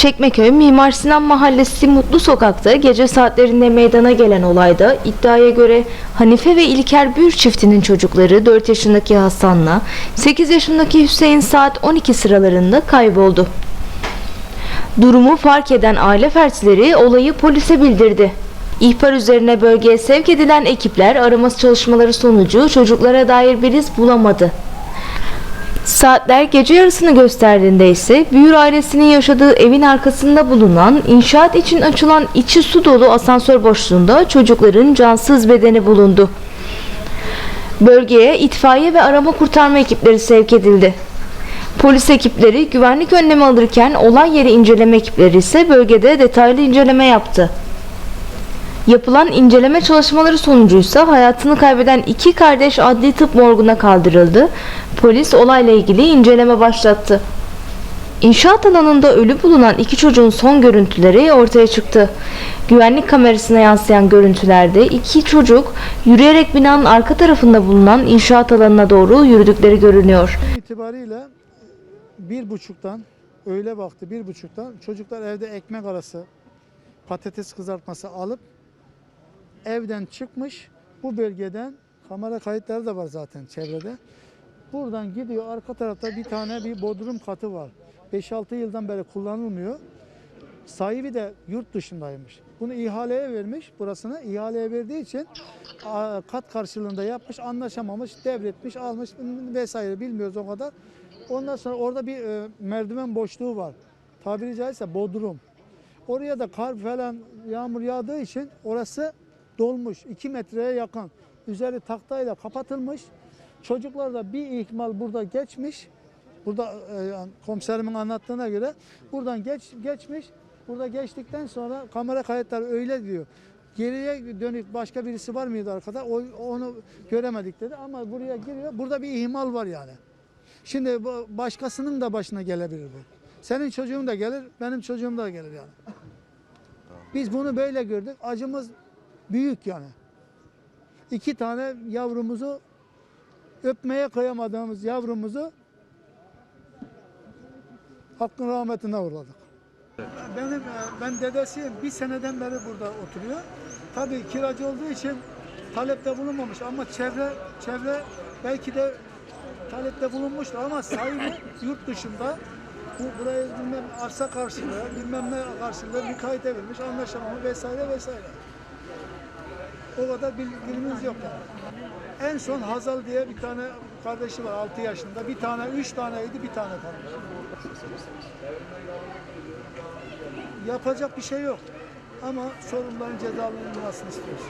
Çekmeköy Mimar Sinan Mahallesi Mutlu Sokak'ta gece saatlerinde meydana gelen olayda iddiaya göre Hanife ve İlker Bür çiftinin çocukları 4 yaşındaki Hasan'la 8 yaşındaki Hüseyin saat 12 sıralarında kayboldu. Durumu fark eden aile fertleri olayı polise bildirdi. İhbar üzerine bölgeye sevk edilen ekipler arama çalışmaları sonucu çocuklara dair bir iz bulamadı. Saatler gece yarısını gösterdiğinde ise Büyür ailesinin yaşadığı evin arkasında bulunan inşaat için açılan içi su dolu asansör boşluğunda çocukların cansız bedeni bulundu. Bölgeye itfaiye ve arama kurtarma ekipleri sevk edildi. Polis ekipleri güvenlik önlemi alırken olay yeri inceleme ekipleri ise bölgede detaylı inceleme yaptı. Yapılan inceleme çalışmaları sonucuysa hayatını kaybeden iki kardeş adli tıp morguna kaldırıldı. Polis olayla ilgili inceleme başlattı. İnşaat alanında ölü bulunan iki çocuğun son görüntüleri ortaya çıktı. Güvenlik kamerasına yansıyan görüntülerde iki çocuk yürüyerek binanın arka tarafında bulunan inşaat alanına doğru yürüdükleri görünüyor. itibariyle bir buçuktan öğle vakti bir buçuktan çocuklar evde ekmek arası patates kızartması alıp evden çıkmış bu bölgeden kamera kayıtları da var zaten çevrede. Buradan gidiyor arka tarafta bir tane bir bodrum katı var. 5-6 yıldan beri kullanılmıyor. Sahibi de yurt dışındaymış. Bunu ihaleye vermiş burasını. ihaleye verdiği için kat karşılığında yapmış, anlaşamamış, devretmiş, almış vesaire bilmiyoruz o kadar. Ondan sonra orada bir e, merdiven boşluğu var. Tabiri caizse bodrum. Oraya da kar falan yağmur yağdığı için orası dolmuş. 2 metreye yakın. Üzeri tahtayla kapatılmış. Çocuklar da bir ihtimal burada geçmiş. Burada e, komiserimin anlattığına göre buradan geç geçmiş. Burada geçtikten sonra kamera kayıtları öyle diyor. Geriye dönük başka birisi var mıydı arkada? O, onu göremedik dedi ama buraya giriyor. Burada bir ihmal var yani. Şimdi bu başkasının da başına gelebilir bu. Senin çocuğun da gelir, benim çocuğum da gelir yani. Biz bunu böyle gördük. Acımız büyük yani. İki tane yavrumuzu öpmeye kıyamadığımız yavrumuzu hakkın rahmetine uğradık. Benim e, ben dedesiyim. Bir seneden beri burada oturuyor. Tabii kiracı olduğu için talepte bulunmamış ama çevre çevre belki de talepte bulunmuştu ama sahibi yurt dışında bu buraya bilmem arsa karşılığı, bilmem ne karşılığı kayıt verilmiş, anlaşamamış vesaire vesaire. O kadar bilgimiz yok yani. En son Hazal diye bir tane kardeşi var 6 yaşında. Bir tane, üç taneydi, bir tane kalmış. Yapacak bir şey yok. Ama sorunların cezalandırılmasını istiyoruz.